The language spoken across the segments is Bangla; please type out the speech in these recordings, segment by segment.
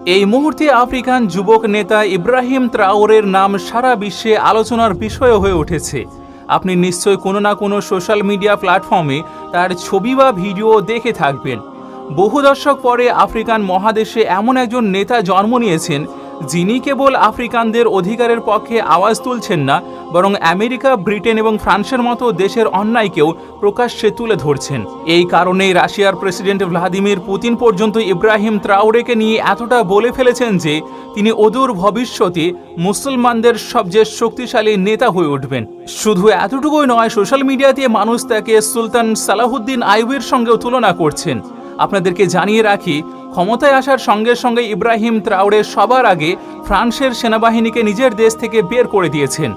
এই মুহূর্তে আফ্রিকান যুবক নেতা ইব্রাহিম ত্রাওরের নাম সারা বিশ্বে আলোচনার বিষয় হয়ে উঠেছে। আপনি নিশ্চয় কোনো না কোনো সোশ্যাল মিডিয়া প্ল্যাটফর্মে তার ছবি বা ভিডিও দেখে থাকবেন। বহু দশক পরে আফ্রিকান মহাদেশে এমন একজন নেতা জন্ম নিয়েছেন যিনি কেবল আফ্রিকানদের অধিকারের পক্ষে আওয়াজ তুলছেন না, বরং আমেরিকা, ব্রিটেন এবং ফ্রান্সের মতো দেশের অন্যায়কেও প্রকাশ্যে তুলে ধরছেন। এই কারণেই রাশিয়ার প্রেসিডেন্ট ভ্লাদিমির পুতিন পর্যন্ত ইব্রাহিম ত্রাউরেকে নিয়ে এতটা বলে ফেলেছেন যে, তিনি অদূর ভবিষ্যতে মুসলমানদের সবচেয়ে শক্তিশালী নেতা হয়ে উঠবেন। শুধু এতটুকুই নয়, সোশ্যাল মিডিয়াতে মানুষ তাকে সুলতান সালাহুদ্দিন আইবের সঙ্গেও তুলনা করছেন। আপনাদেরকে জানিয়ে রাখি ক্ষমতায় আসার সঙ্গে সঙ্গে ইব্রাহিম ত্রাউড়ে সবার আগে ফ্রান্সের সেনাবাহিনীকে নিজের দেশ থেকে বের করে দিয়েছেন।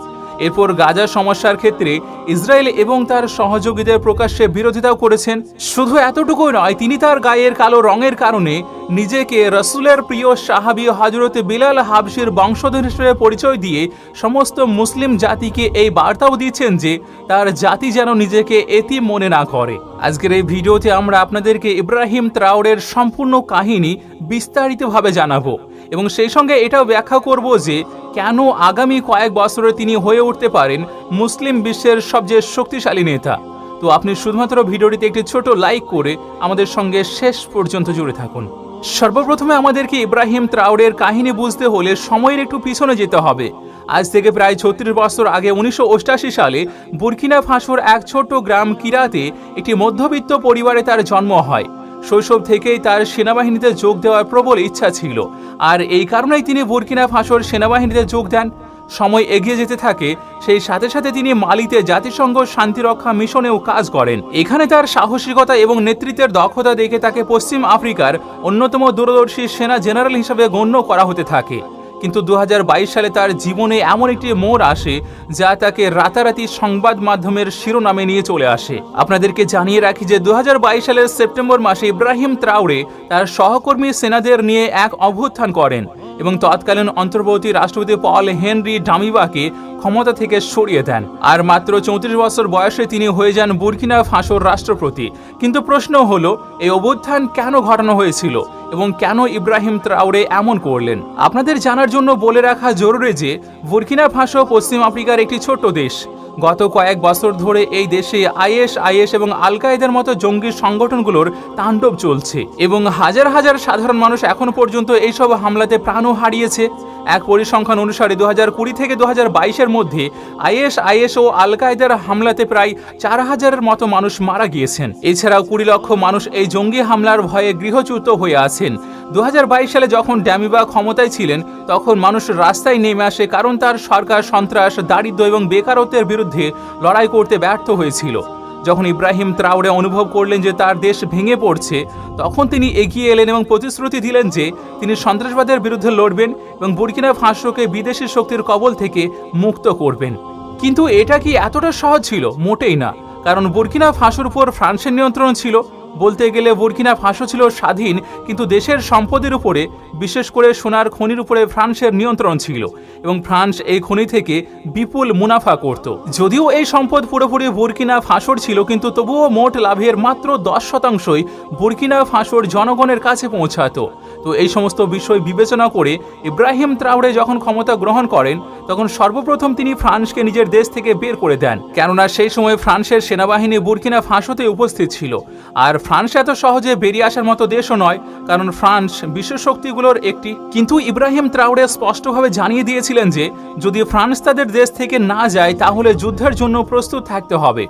এরপর গাজা সমস্যার ক্ষেত্রে ইসরায়েল এবং তার সহযোগীদের প্রকাশ্যে বিরোধিতাও করেছেন। শুধু এতটুকুই নয়, তিনি তার গায়ের কালো রঙের কারণে নিজেকে রসুলের প্রিয় সাহাবি হজরত বিলাল হাবশির বংশধর হিসেবে পরিচয় দিয়ে সমস্ত মুসলিম জাতিকে এই বার্তাও দিচ্ছেন যে তার জাতি যেন নিজেকে এতি মনে না করে। আজকের এই ভিডিওতে আমরা আপনাদেরকে ইব্রাহিম ত্রাউরের সম্পূর্ণ কাহিনী বিস্তারিতভাবে জানাব। এবং সেই সঙ্গে এটাও ব্যাখ্যা করব যে কেন আগামী কয়েক বছরে তিনি হয়ে উঠতে পারেন মুসলিম বিশ্বের সবচেয়ে শক্তিশালী নেতা। তো আপনি শুধুমাত্র ভিডিওটিতে একটি ছোট লাইক করে আমাদের সঙ্গে শেষ পর্যন্ত জুড়ে থাকুন। সর্বপ্রথমে আমাদেরকে ইব্রাহিম ত্রাউরের কাহিনী বুঝতে হলে সময়ের একটু পিছনে যেতে হবে। আজ থেকে প্রায় ছত্রিশ বছর আগে উনিশশো সালে বুরকিনা ফাঁসোর এক ছোট্ট গ্রাম কিরাতে একটি মধ্যবিত্ত পরিবারে তার জন্ম হয়। শৈশব থেকেই তার সেনাবাহিনীতে যোগ দেওয়ার প্রবল ইচ্ছা ছিল। আর এই কারণেই তিনি বুরকিনা ফাঁসোর সেনাবাহিনীতে যোগ দেন। সময় এগিয়ে যেতে থাকে, সেই সাথে সাথে তিনি মালিতে জাতিসংঘ শান্তিরক্ষা মিশনেও কাজ করেন। এখানে তার সাহসিকতা এবং নেতৃত্বের দক্ষতা দেখে তাকে পশ্চিম আফ্রিকার অন্যতম দূরদর্শী সেনা জেনারেল হিসেবে গণ্য করা হতে থাকে। কিন্তু দু হাজার বাইশ সালে তার জীবনে এমন একটি মোড় আসে যা তাকে রাতারাতি সংবাদ মাধ্যমের শিরোনামে নিয়ে চলে আসে। আপনাদেরকে জানিয়ে রাখি যে দুই হাজার বাইশ সালের সেপ্টেম্বর মাসে ইব্রাহিম ত্রাউড়ে তার সহকর্মী সেনাদের নিয়ে এক অভ্যুত্থান করেন। এবং তৎকালীন অন্তর্বর্তী রাষ্ট্রপতি পল হেনরি ডামিবাকে ক্ষমতা থেকে সরিয়ে দেন। আর মাত্র চৌত্রিশ বছর বয়সে তিনি হয়ে যান বুরকিনা ফাঁসোর রাষ্ট্রপতি। কিন্তু প্রশ্ন হলো, এই অভ্যুত্থান কেন ঘটানো হয়েছিল এবং কেন ইব্রাহিম ত্রাউরে এমন করলেন? আপনাদের জানার জন্য বলে রাখা জরুরি যে, বুরকিনা ফাঁসো পশ্চিম আফ্রিকার একটি ছোট্ট দেশ। গত কয়েক বছর ধরে এই দেশে আইএস আইএস এবং আল কায়েদের মতো জঙ্গি সংগঠনগুলোর তাণ্ডব চলছে এবং হাজার হাজার সাধারণ মানুষ এখন পর্যন্ত এইসব হামলাতে প্রাণও হারিয়েছে। এক পরিসংখ্যান অনুসারে দু হাজার কুড়ি থেকে দু হাজার বাইশের মধ্যে আইএস আইএস ও আল কায়েদার হামলাতে প্রায় চার হাজারের মতো মানুষ মারা গিয়েছেন। এছাড়াও কুড়ি লক্ষ মানুষ এই জঙ্গি হামলার ভয়ে গৃহচ্যুত হয়ে আছেন। দু হাজার বাইশ সালে যখন ড্যামিবা ক্ষমতায় ছিলেন, তখন মানুষ রাস্তায় নেমে আসে কারণ তার সরকার সন্ত্রাস দারিদ্র্য এবং বেকারত্বের বিরুদ্ধে লড়াই করতে ব্যর্থ হয়েছিল। যখন ইব্রাহিম ত্রাউরে অনুভব করলেন যে তার দেশ ভেঙে পড়ছে, তখন তিনি এগিয়ে এলেন এবং প্রতিশ্রুতি দিলেন যে তিনি সন্ত্রাসবাদের বিরুদ্ধে লড়বেন এবং বুরকিনা ফাঁসোকে বিদেশি শক্তির কবল থেকে মুক্ত করবেন। কিন্তু এটা কি এতটা সহজ ছিল? মোটেই না। কারণ বুরকিনা ফাঁসোর উপর ফ্রান্সের নিয়ন্ত্রণ ছিল বলতে গেলে বুরকিনা ফাঁসো ছিল স্বাধীন, কিন্তু দেশের সম্পদের উপরে, বিশেষ করে সোনার খনির উপরে ফ্রান্সের নিয়ন্ত্রণ ছিল এবং ফ্রান্স এই খনি থেকে বিপুল মুনাফা করত। যদিও এই সম্পদ পুরোপুরি বুরকিনা ফাঁসোর ছিল, কিন্তু তবুও মোট লাভের মাত্র দশ শতাংশই বুরকিনা ফাঁসোর জনগণের কাছে পৌঁছাতো। তো এই সমস্ত বিষয় বিবেচনা করে ইব্রাহিম ত্রাউড়ে যখন ক্ষমতা গ্রহণ করেন তখন সর্বপ্রথম তিনি ফ্রান্সকে নিজের দেশ থেকে বের করে দেন। কেননা সেই সময় ফ্রান্সের সেনাবাহিনী বুরকিনা ফাঁসোতে উপস্থিত ছিল। আর ফ্রান্স এত সহজে বেরিয়ে আসার মতো দেশও নয়, কারণ ফ্রান্স বিশ্ব শক্তিগুলোর একটি। কিন্তু ইব্রাহিম ত্রাউরে স্পষ্টভাবে জানিয়ে দিয়েছিলেন যে, যদি ফ্রান্স তাদের দেশ থেকে না যায়, তাহলে যুদ্ধের জন্য প্রস্তুত থাকতে হবে।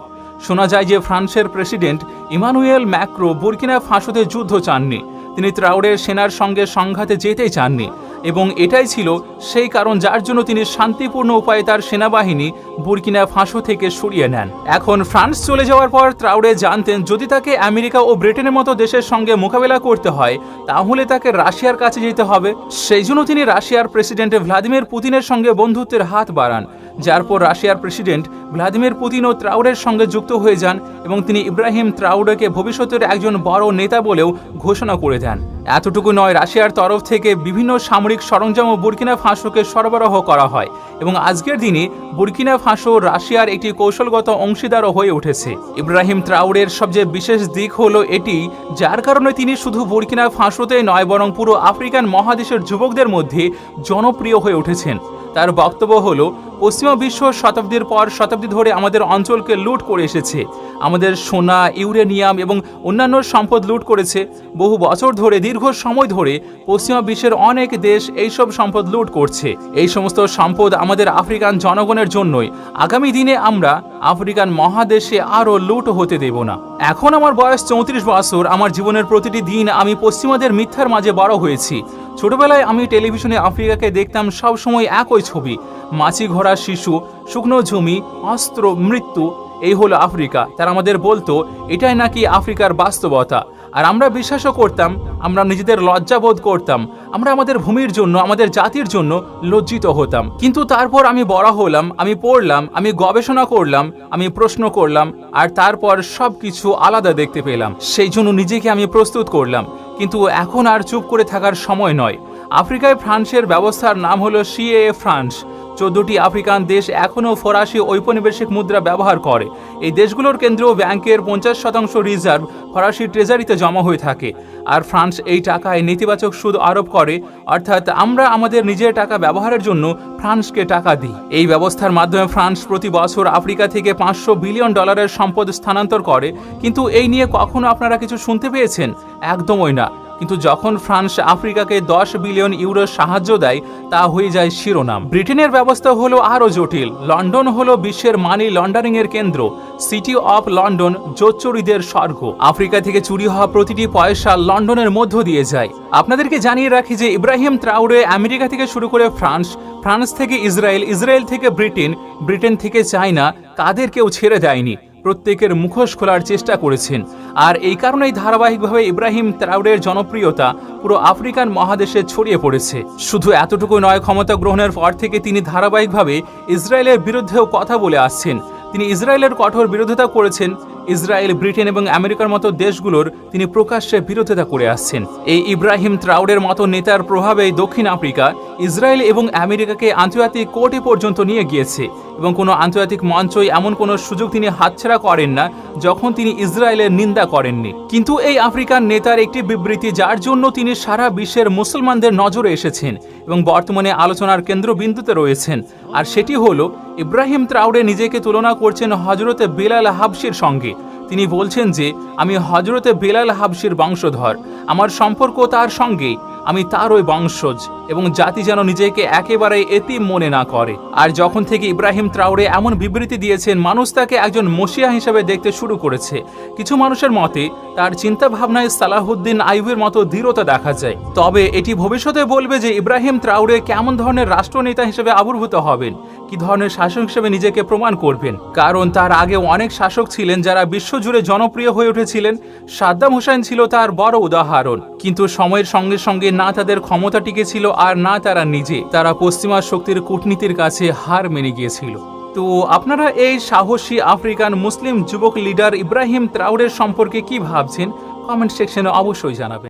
শোনা যায় যে, ফ্রান্সের প্রেসিডেন্ট ইমানুয়েল ম্যাক্রো বুরকিনা ফাঁসোতে যুদ্ধ চাননি। তিনি ত্রাউরের সেনার সঙ্গে সংঘাতে যেতেই চাননি। এবং এটাই ছিল সেই কারণ যার জন্য তিনি শান্তিপূর্ণ উপায়ে তার সেনাবাহিনী বুরকিনা ফাঁসো থেকে সরিয়ে নেন। এখন ফ্রান্স চলে যাওয়ার পর ত্রাউডে জানতেন, যদি তাকে আমেরিকা ও ব্রিটেনের মতো দেশের সঙ্গে মোকাবেলা করতে হয়, তাহলে তাকে রাশিয়ার কাছে যেতে হবে। সেই জন্য তিনি রাশিয়ার প্রেসিডেন্ট ভ্লাদিমির পুতিনের সঙ্গে বন্ধুত্বের হাত বাড়ান। যার পর রাশিয়ার প্রেসিডেন্ট ভ্লাদিমির পুতিন ও ত্রাউরের সঙ্গে যুক্ত হয়ে যান এবং তিনি ইব্রাহিম ত্রাউরেকে ভবিষ্যতের একজন বড় নেতা বলেও ঘোষণা করে দেন। এতটুকু নয়, রাশিয়ার তরফ থেকে বিভিন্ন সামরিক সরঞ্জাম ও বুরকিনা ফাঁসোকে সরবরাহ করা হয় এবং আজকের দিনে বুরকিনা ফাঁসো রাশিয়ার একটি কৌশলগত অংশীদারও হয়ে উঠেছে। ইব্রাহিম ত্রাউডের সবচেয়ে বিশেষ দিক হলো এটি, যার কারণে তিনি শুধু বুরকিনা ফাঁসোতে নয়, বরং পুরো আফ্রিকান মহাদেশের যুবকদের মধ্যে জনপ্রিয় হয়ে উঠেছেন। তার বক্তব্য হলো, পশ্চিমা বিশ্ব শতাব্দীর পর শতাব্দী ধরে আমাদের অঞ্চলকে লুট করে এসেছে। আমাদের সোনা, ইউরেনিয়াম এবং অন্যান্য সম্পদ লুট করেছে। বহু বছর ধরে, দীর্ঘ সময় ধরে পশ্চিমা বিশ্বের অনেক দেশ এইসব সম্পদ লুট করছে। এই সমস্ত সম্পদ আমাদের আফ্রিকান জনগণের জন্যই। আগামী দিনে আমরা আফ্রিকান মহাদেশে আরও লুট হতে দেব না। এখন আমার বয়স চৌত্রিশ বছর, আমার জীবনের প্রতিটি দিন আমি পশ্চিমাদের মিথ্যার মাঝে বড় হয়েছি। ছোটবেলায় আমি টেলিভিশনে আফ্রিকাকে দেখতাম সবসময় একই ছবি, মাছি ঘোড়া শিশু, শুকনো জমি অস্ত্র, মৃত্যু, এই হলো আফ্রিকা। তারা আমাদের বলতো, এটাই নাকি আফ্রিকার বাস্তবতা। আর আমরা বিশ্বাসও করতাম, আমরা নিজেদের লজ্জাবোধ করতাম আমরা আমাদের ভূমির জন্য, আমাদের জাতির জন্য লজ্জিত হতাম। কিন্তু তারপর আমি বড় হলাম, আমি পড়লাম, আমি গবেষণা করলাম, আমি প্রশ্ন করলাম, আর তারপর সব কিছু আলাদা দেখতে পেলাম। সেই জন্য নিজেকে আমি প্রস্তুত করলাম। কিন্তু এখন আর চুপ করে থাকার সময় নয়। আফ্রিকায় ফ্রান্সের ব্যবস্থার নাম হলো সিএএ ফ্রান্স। চোদ্দটি আফ্রিকান দেশ এখনও ফরাসি ঔপনিবেশিক মুদ্রা ব্যবহার করে। এই দেশগুলোর কেন্দ্রীয় ব্যাংকের পঞ্চাশ শতাংশ রিজার্ভ ফরাসি ট্রেজারিতে জমা হয়ে থাকে। আর ফ্রান্স এই টাকায় নেতিবাচক সুদ আরোপ করে, অর্থাৎ আমরা আমাদের নিজের টাকা ব্যবহারের জন্য ফ্রান্সকে টাকা দিই। এই ব্যবস্থার মাধ্যমে ফ্রান্স প্রতি বছর আফ্রিকা থেকে পাঁচশো বিলিয়ন ডলারের সম্পদ স্থানান্তর করে। কিন্তু এই নিয়ে কখনো আপনারা কিছু শুনতে পেয়েছেন? একদমই না। কিন্তু যখন ফ্রান্স আফ্রিকাকে দশ বিলিয়ন ইউরোর সাহায্য দেয়, তা হয়ে যায় শিরোনাম। ব্রিটেনের ব্যবস্থা হলো আরও জটিল। লন্ডন হলো বিশ্বের মানি লন্ডারিং এর কেন্দ্র। সিটি অফ লন্ডন জোচ্চুরিদের স্বর্গ। আফ্রিকা থেকে চুরি হওয়া প্রতিটি পয়সা লন্ডনের মধ্য দিয়ে যায়। আপনাদেরকে জানিয়ে রাখি যে ইব্রাহিম ত্রাউরে আমেরিকা থেকে শুরু করে ফ্রান্স ফ্রান্স থেকে ইসরায়েল ইসরায়েল থেকে ব্রিটেন ব্রিটেন থেকে চায়না কাদেরকেও ছেড়ে দেয়নি। প্রত্যেকের মুখোশ খোলার চেষ্টা করেছেন। আর এই কারণেই ধারাবাহিকভাবে ইব্রাহিম ত্রাউডের জনপ্রিয়তা পুরো আফ্রিকান মহাদেশে ছড়িয়ে পড়েছে। শুধু এতটুকু নয়, ক্ষমতা গ্রহণের পর থেকে তিনি ধারাবাহিকভাবে ইসরায়েলের বিরুদ্ধেও কথা বলে আসছেন। তিনি ইসরায়েলের কঠোর বিরোধিতা করেছেন ইসরায়েল, ব্রিটেন এবং আমেরিকার মতো দেশগুলোর তিনি প্রকাশ্যে বিরোধিতা করে আসছেন। এই ইব্রাহিম ত্রাউডের মতো নেতার প্রভাবে দক্ষিণ আফ্রিকা ইসরায়েল এবং আমেরিকাকে আন্তর্জাতিক কোর্টে পর্যন্ত নিয়ে গিয়েছে এবং কোনো আন্তর্জাতিক মঞ্চই এমন কোনো সুযোগ তিনি হাতছাড়া করেন না যখন তিনি ইসরায়েলের নিন্দা করেননি। কিন্তু এই আফ্রিকান নেতার একটি বিবৃতি যার জন্য তিনি সারা বিশ্বের মুসলমানদের নজরে এসেছেন এবং বর্তমানে আলোচনার কেন্দ্রবিন্দুতে রয়েছেন। আর সেটি হলো, ইব্রাহিম ত্রাউডে নিজেকে তুলনা করছেন হজরতে বিলাল হাবসির সঙ্গে। তিনি বলছেন যে আমি হজরতে বেলাল হাবসির বংশধর। আমার সম্পর্ক তার সঙ্গে। আমি তার ওই বংশজ এবং জাতি যেন নিজেকে একেবারে এতিম মনে না করে। আর যখন থেকে ইব্রাহিম ত্রাউরে এমন বিবৃতি দিয়েছেন, মানুষ তাকে একজন মসিয়া হিসেবে দেখতে শুরু করেছে। কিছু মানুষের মতে, তার চিন্তা ভাবনায় সালাহুদ্দিন আইবের মতো দৃঢ়তা দেখা যায়। তবে এটি ভবিষ্যতে বলবে যে ইব্রাহিম ত্রাউরে কেমন ধরনের রাষ্ট্রনেতা হিসেবে আবির্ভূত হবেন, কি ধরনের শাসক হিসেবে নিজেকে প্রমাণ করবেন। কারণ তার আগে অনেক শাসক ছিলেন যারা বিশ্বজুড়ে জনপ্রিয় হয়ে উঠেছিলেন। সাদ্দাম হোসেন ছিল তার বড় উদাহরণ। কিন্তু সময়ের সঙ্গে সঙ্গে না তাদের ক্ষমতা টিকেছিল আর না তারা নিজে। তারা পশ্চিমা শক্তির কূটনীতির কাছে হার মেনে গিয়েছিল। তো আপনারা এই সাহসী আফ্রিকান মুসলিম যুবক লিডার ইব্রাহিম ত্রাউরের সম্পর্কে কি ভাবছেন? কমেন্ট সেকশনে অবশ্যই জানাবেন।